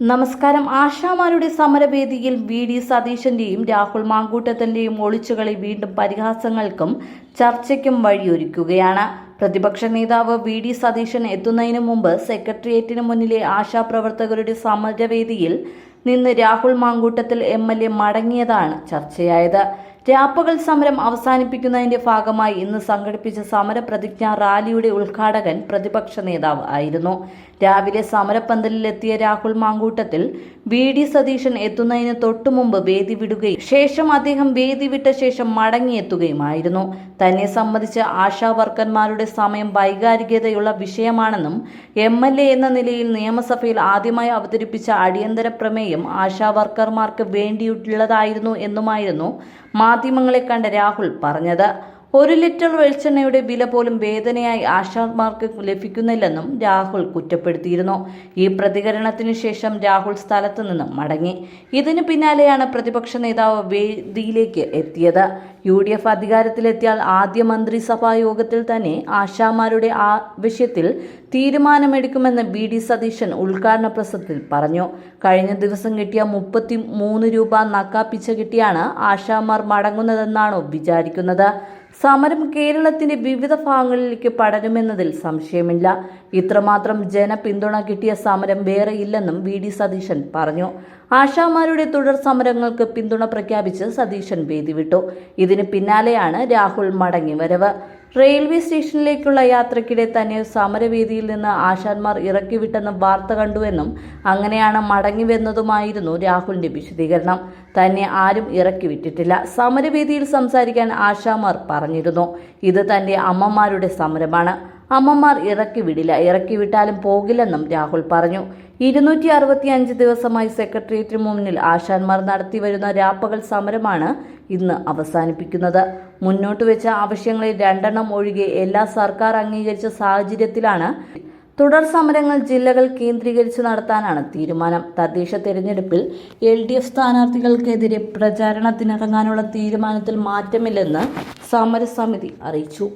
നമസ്കാരം. ആശാമാരുടെ സമരവേദിയിൽ വി. ഡി. സതീശന്റെയും രാഹുൽ മാങ്കൂട്ടത്തിന്റെയും ഒളിച്ചുകളി വീണ്ടും പരിഹാസങ്ങൾക്കും ചർച്ചയ്ക്കും വഴിയൊരുക്കുകയാണ്. പ്രതിപക്ഷ നേതാവ് വി. ഡി. സതീശൻ എത്തുന്നതിനു മുമ്പ് സെക്രട്ടേറിയറ്റിന് മുന്നിലെ ആശാപ്രവർത്തകരുടെ സമരവേദിയിൽ നിന്ന് Rahul Mankoottathil M. L. A മടങ്ങിയതാണ് ചർച്ചയായത്. രാപ്പകൽ സമരം അവസാനിപ്പിക്കുന്നതിന്റെ ഭാഗമായി ഇന്ന് സംഘടിപ്പിച്ച സമര പ്രതിജ്ഞാ റാലിയുടെ ഉദ്ഘാടകൻ പ്രതിപക്ഷ നേതാവ് ആയിരുന്നു. രാവിലെ സമരപ്പന്തലിലെത്തിയ രാഹുൽ മാങ്കൂട്ടത്തിൽ വി ഡി സതീശൻ എത്തുന്നതിന് തൊട്ടുമുമ്പ് വേദി വിടുകയും ശേഷം അദ്ദേഹം വേദി വിട്ട ശേഷം മടങ്ങിയെത്തുകയുമായിരുന്നു. തന്നെ സംബന്ധിച്ച് ആശാ വർക്കർമാരുടെ സമയം വൈകാരികതയുള്ള വിഷയമാണെന്നും എം എൽ എ എന്ന നിലയിൽ നിയമസഭയിൽ ആദ്യമായി അവതരിപ്പിച്ച അടിയന്തര പ്രമേയം ആശാ വർക്കർമാർക്ക് വേണ്ടിയുള്ളതായിരുന്നു എന്നുമായിരുന്നു മാധ്യമങ്ങളെ കണ്ട രാഹുൽ പറഞ്ഞത്. ഒരു ലിറ്റർ വെളിച്ചെണ്ണയുടെ വില പോലും വേദനയായി ആശാമാർക്ക് ലഭിക്കുന്നില്ലെന്നും രാഹുൽ കുറ്റപ്പെടുത്തിയിരുന്നു. ഈ പ്രതികരണത്തിന് ശേഷം രാഹുൽ സ്ഥലത്തു നിന്നും മടങ്ങി. ഇതിനു പിന്നാലെയാണ് പ്രതിപക്ഷ നേതാവ് വേദിയിലേക്ക് എത്തിയത്. യു ഡി എഫ് അധികാരത്തിലെത്തിയാൽ ആദ്യ മന്ത്രിസഭാ യോഗത്തിൽ തന്നെ ആശാമാരുടെ ആവശ്യത്തിൽ തീരുമാനമെടുക്കുമെന്ന് ബി ഡി സതീശൻ ഉദ്ഘാടന പ്രസംഗത്തിൽ പറഞ്ഞു. കഴിഞ്ഞ ദിവസം കിട്ടിയ മുപ്പത്തി മൂന്ന് രൂപ നക്കാപ്പിച്ച കിട്ടിയാണ് ആശാമാർ മടങ്ങുന്നതെന്നാണോ വിചാരിക്കുന്നത്. സമരം കേരളത്തിന്റെ വിവിധ ഭാഗങ്ങളിലേക്ക് പടരുമെന്നതിൽ സംശയമില്ല. ഇത്രമാത്രം ജനപിന്തുണ കിട്ടിയ സമരം വേറെയില്ലെന്നും വി ഡി സതീശൻ പറഞ്ഞു. ആശാമാരുടെ തുടർ സമരങ്ങൾക്ക് പിന്തുണ പ്രഖ്യാപിച്ച് സതീശൻ വേദി വിട്ടു ഇതിന് പിന്നാലെയാണ് രാഹുൽ മടങ്ങിവരവ്. റെയിൽവേ സ്റ്റേഷനിലേക്കുള്ള യാത്രക്കിടെ തന്നെ സമരവേദിയിൽ നിന്ന് ആശാന്മാർ ഇറക്കിവിട്ടെന്ന വാർത്ത കണ്ടുവെന്നും അങ്ങനെയാണ് മടങ്ങി മടങ്ങിവെന്നതുമായിരുന്നു രാഹുലിന്റെ വിശദീകരണം. തന്നെ ആരും ഇറക്കിവിട്ടിട്ടില്ല. സമരവേദിയിൽ സംസാരിക്കാൻ ആശാമാർ പറഞ്ഞിരുന്നു. ഇത് തന്റെ അമ്മമാരുടെ സമരമാണ്. അമ്മമാർ ഇറക്കി വിടില്ല. ഇറക്കി വിട്ടാലും പോകില്ലെന്നും രാഹുൽ പറഞ്ഞു. ഇരുന്നൂറ്റി അറുപത്തി അഞ്ച് ദിവസമായി സെക്രട്ടേറിയറ്റിന് മുന്നിൽ ആശാന്മാർ നടത്തിവരുന്ന രാപ്പകൽ സമരമാണ് ഇന്ന് അവസാനിപ്പിക്കുന്നത്. മുന്നോട്ട് വെച്ച ആവശ്യങ്ങളിൽ രണ്ടെണ്ണം ഒഴികെ എല്ലാ സർക്കാർ അംഗീകരിച്ച സാഹചര്യത്തിലാണ് തുടർ സമരങ്ങൾ ജില്ലകൾ കേന്ദ്രീകരിച്ച് നടത്താനാണ് തീരുമാനം. തദ്ദേശ തെരഞ്ഞെടുപ്പിൽ എൽ ഡി എഫ് സ്ഥാനാർത്ഥികൾക്കെതിരെ പ്രചാരണത്തിനിറങ്ങാനുള്ള തീരുമാനത്തിൽ മാറ്റമില്ലെന്ന് സമരസമിതി അറിയിച്ചു.